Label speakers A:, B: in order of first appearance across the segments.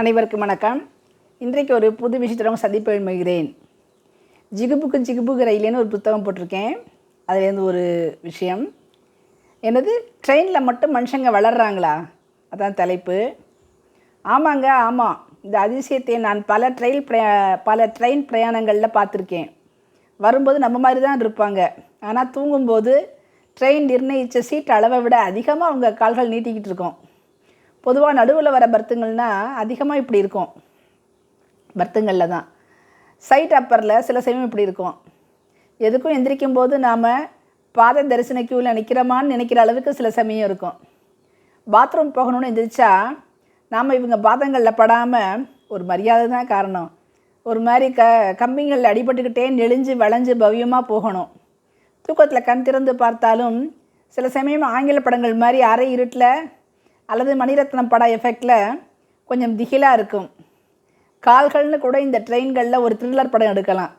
A: அனைவருக்கும் வணக்கம். இன்றைக்கு ஒரு புது விஷயத்துடன் சந்திப்பு விரும்புகிறேன் ஜிகுபுக்கு ஜிகுபுக்கு ரயிலேன்னு ஒரு புத்தகம் போட்டிருக்கேன். அதுலேருந்து ஒரு விஷயம். என்னது? ட்ரெயினில் மட்டும் மனுஷங்க வளர்றாங்களா? அதான் தலைப்பு. ஆமாங்க ஆமாம் இந்த அதிசயத்தை நான் பல ட்ரெயில் பிரயா பல ட்ரெயின் பிரயாணங்களில் பார்த்துருக்கேன். வரும்போது நம்ம மாதிரி தான் இருப்பாங்க. ஆனால் தூங்கும்போது ட்ரெயின் நிர்ணயித்த சீட் அளவை விட அதிகமாக அவங்க கால்கள் நீட்டிக்கிட்டு இருக்கோம். பொதுவாக நடுவில் வர பர்த்துங்கள்னா அதிகமாக இப்படி இருக்கும். பர்த்துங்களில் தான். சைட் அப்பரில் சில சமயம் இப்படி இருக்கும். எதுக்கும் எந்திரிக்கும் போது நாம் பாத தரிசன கியூவில் நிற்கிறோமான்னு நினைக்கிற அளவுக்கு சில சமயம் இருக்கும். பாத்ரூம் போகணும்னு எந்திரிச்சா நாம் இவங்க பாதங்களில் படாமல் ஒரு மரியாதை தான் காரணம். ஒரு மாதிரி க கம்பிங்களில் அடிபட்டுக்கிட்டே நெளிஞ்சு வளைஞ்சு பவ்யமாக போகணும். தூக்கத்தில் கண் திறந்து பார்த்தாலும் சில சமயம் ஆங்கில படங்கள் மாதிரி அரை இருட்டில் அல்லது மணிரத்னம் படம் எஃபெக்டில் கொஞ்சம் திகிலாக இருக்கும். கால்கள்னு கூட இந்த ட்ரெயின்களில் ஒரு த்ரில்லர் படம் எடுக்கலாம்.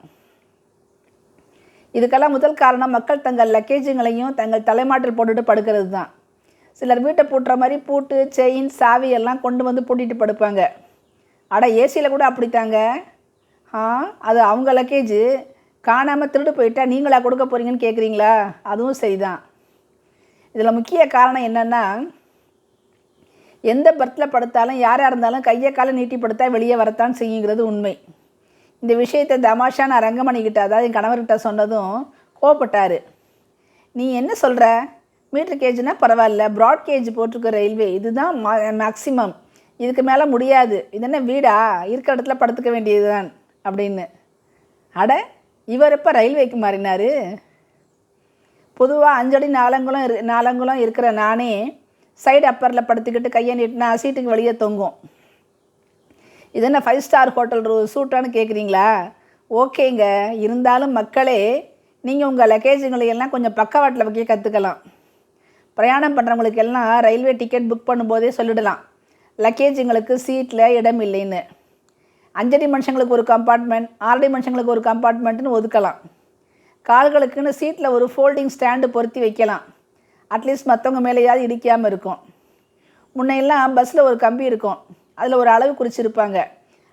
A: இதுக்கெல்லாம் முதல் காரணம் மக்கள் தங்கள் லக்கேஜுங்களையும் தங்கள் தலைமாட்டில் போட்டுட்டு படுக்கிறது தான் சிலர் வீட்டை பூட்டுற மாதிரி பூட்டு செயின் சாவி எல்லாம் கொண்டு வந்து பூட்டிட்டு படுப்பாங்க. அட ஏசியில் கூட அப்படித்தாங்க? ஆ அது அவங்க லக்கேஜு காணாமல் திருடு போயிட்டா நீங்களா கொடுக்க போகிறீங்கன்னு கேட்குறீங்களா அதுவும் சரிதான். இதில் முக்கிய காரணம் என்னென்னா எந்த பர்த்தில் படுத்தாலும் யாராக இருந்தாலும் கையை காலை நீட்டி படுத்தா வெளியே வரத்தான் செய்யுங்கிறது உண்மை. இந்த விஷயத்தை தமாஷா நான் ரங்கமணிக்கிட்ட அதாவது என் கணவர்கிட்ட சொன்னதும் கோவப்பட்டார். நீ என்ன சொல்கிற மீட்டர் கேஜ்னா பரவாயில்ல ப்ராட் கேஜ் போட்டிருக்க ரயில்வே இதுதான் மா மேக்ஸிமம் இதுக்கு மேலே முடியாது. இது என்ன வீடா? இருக்கிற இடத்துல படுத்துக்க வேண்டியது தான் அப்படின்னு. அட இவர் இப்போ ரயில்வேக்கு மாறினார்? பொதுவாக அஞ்சடி நாலங்குளம் இரு நாலங்குளம் இருக்கிற நானே சைடு அப்பரில் படுத்துக்கிட்டு கையை நீட்டினா சீட்டுக்கு வெளியே தொங்கும். இது என்ன ஃபைவ் ஸ்டார் ஹோட்டல் ரூ சூட்டான்னு கேட்குறீங்களா ஓகேங்க. இருந்தாலும் மக்களே நீங்கள் உங்கள் லக்கேஜுங்களை எல்லாம் கொஞ்சம் பக்கவாட்டில் வைக்க கற்றுக்கலாம் பிரயாணம் பண்ணுறவங்களுக்கு எல்லாம் ரயில்வே டிக்கெட் புக் பண்ணும்போதே சொல்லிடலாம். லக்கேஜுங்களுக்கு சீட்டில் இடம் இல்லைன்னு. அஞ்சடி மனுஷங்களுக்கு ஒரு கம்பார்ட்மெண்ட் ஆறடி மனுஷங்களுக்கு ஒரு கம்பார்ட்மெண்ட்டுன்னு ஒதுக்கலாம். கால்களுக்குன்னு சீட்டில் ஒரு ஃபோல்டிங் ஸ்டாண்டு பொருத்தி வைக்கலாம். அட்லீஸ்ட் மற்றவங்க மேலேயாவது இடிக்காமல் இருக்கும். முன்னையெல்லாம் பஸ்ஸில் ஒரு கம்பி இருக்கும். அதில் ஒரு அளவு குறிச்சிருப்பாங்க.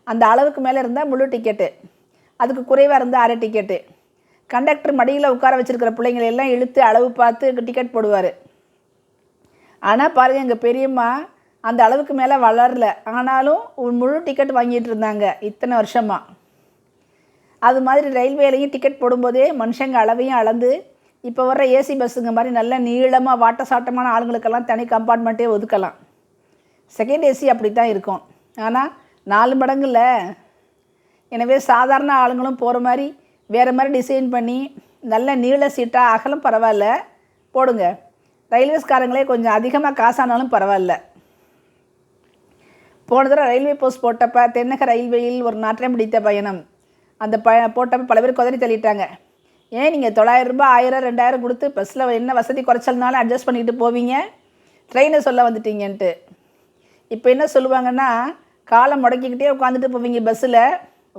A: அந்த அளவுக்கு மேலே இருந்தால் முழு டிக்கெட்டு அதுக்கு குறைவாக இருந்தால் அரை டிக்கெட்டு கண்டக்டர் மடியில் உட்கார வச்சுருக்கிற பிள்ளைங்களை எல்லாம் இழுத்து அளவு பார்த்து டிக்கெட் போடுவார். ஆனால் பாருங்கள் எங்கள் பெரியம்மா அந்த அளவுக்கு மேலே வளரல. ஆனாலும் முழு டிக்கெட் வாங்கிட்டு இருந்தாங்க இத்தனை வருஷமாக அது மாதிரி ரயில்வேலையும் டிக்கெட் போடும்போதே மனுஷங்க அளவையும் அளந்து இப்போ வர்ற ஏசி பஸ்ஸுங்க மாதிரி நல்ல நீளமாக வாட்ட சாட்டமான ஆளுங்களுக்கெல்லாம் தனி கம்பார்ட்மெண்ட்டே ஒதுக்கலாம். செகண்ட் ஏசி அப்படி தான் இருக்கும். ஆனால் நாலு மடங்குல எனவே சாதாரண ஆளுங்களும் போகிற மாதிரி வேறு மாதிரி டிசைன் பண்ணி நல்ல நீள சீட்டாக அகலம் பரவாயில்ல போடுங்க. ரயில்வேஸ்காரங்களே கொஞ்சம் அதிகமாக காசானாலும் பரவாயில்ல. போன தடவை ரயில்வே போஸ்ட் போட்டப்போ தென்னக ரயில்வேயில் ஒரு நாற்றம் பிடித்த பயணம். அந்த ப போட்டப்போ பல பேர் குதறி தள்ளிட்டாங்க. ஏன் நீங்கள் தொள்ளாயிரம் ரூபாய் ஆயிரம் ரெண்டாயிரம் கொடுத்து பஸ்ஸில் என்ன வசதி குறைச்சல்னாலும் அட்ஜஸ்ட் பண்ணிட்டு போவீங்க? ட்ரெயினை சொல்ல வந்துட்டீங்கன்ட்டு. இப்போ என்ன சொல்லுவாங்கன்னா காலை முடக்கிக்கிட்டே உட்காந்துட்டு போவீங்க பஸ்ஸில்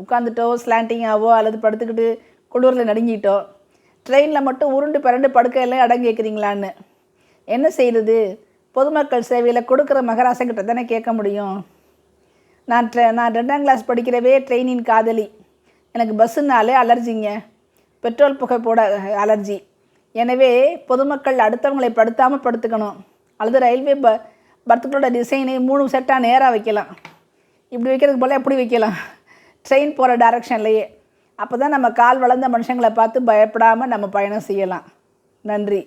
A: உட்காந்துட்டோ ஸ்லாண்டிங்காவோ அல்லது படுத்துக்கிட்டு குளிரில் நடுங்கிட்டோ ட்ரெயினில் மட்டும் உருண்டு பிறண்டு படுக்கையில் இடம் கேட்குறீங்களான்னு என்ன செய்யுது பொதுமக்கள் சேவையில் கொடுக்குற மகராசங்கிட்ட தானே கேட்க முடியும். நான் ட்ரெ நான் ரெண்டாம் கிளாஸ் படிக்கிறவே ட்ரெயினின் காதலி. எனக்கு பஸ்ஸுனாலே அலர்ஜிங்க பெட்ரோல் புகை போட அலர்ஜி. எனவே பொதுமக்கள் அடுத்தவங்களை படுத்தாமல் படுத்துக்கணும். அல்லது ரயில்வே ப பர்த்துக்களோட டிசைனை மூணு செட்டாக நேராக வைக்கலாம். இப்படி வைக்கிறதுக்கு போல் எப்படி வைக்கலாம்? ட்ரெயின் போகிற டைரக்ஷன்லையே அப்போ தான் நம்ம கால் வளர்ந்த மனுஷங்களை பார்த்து பயப்படாமல் நம்ம பயணம் செய்யலாம். நன்றி.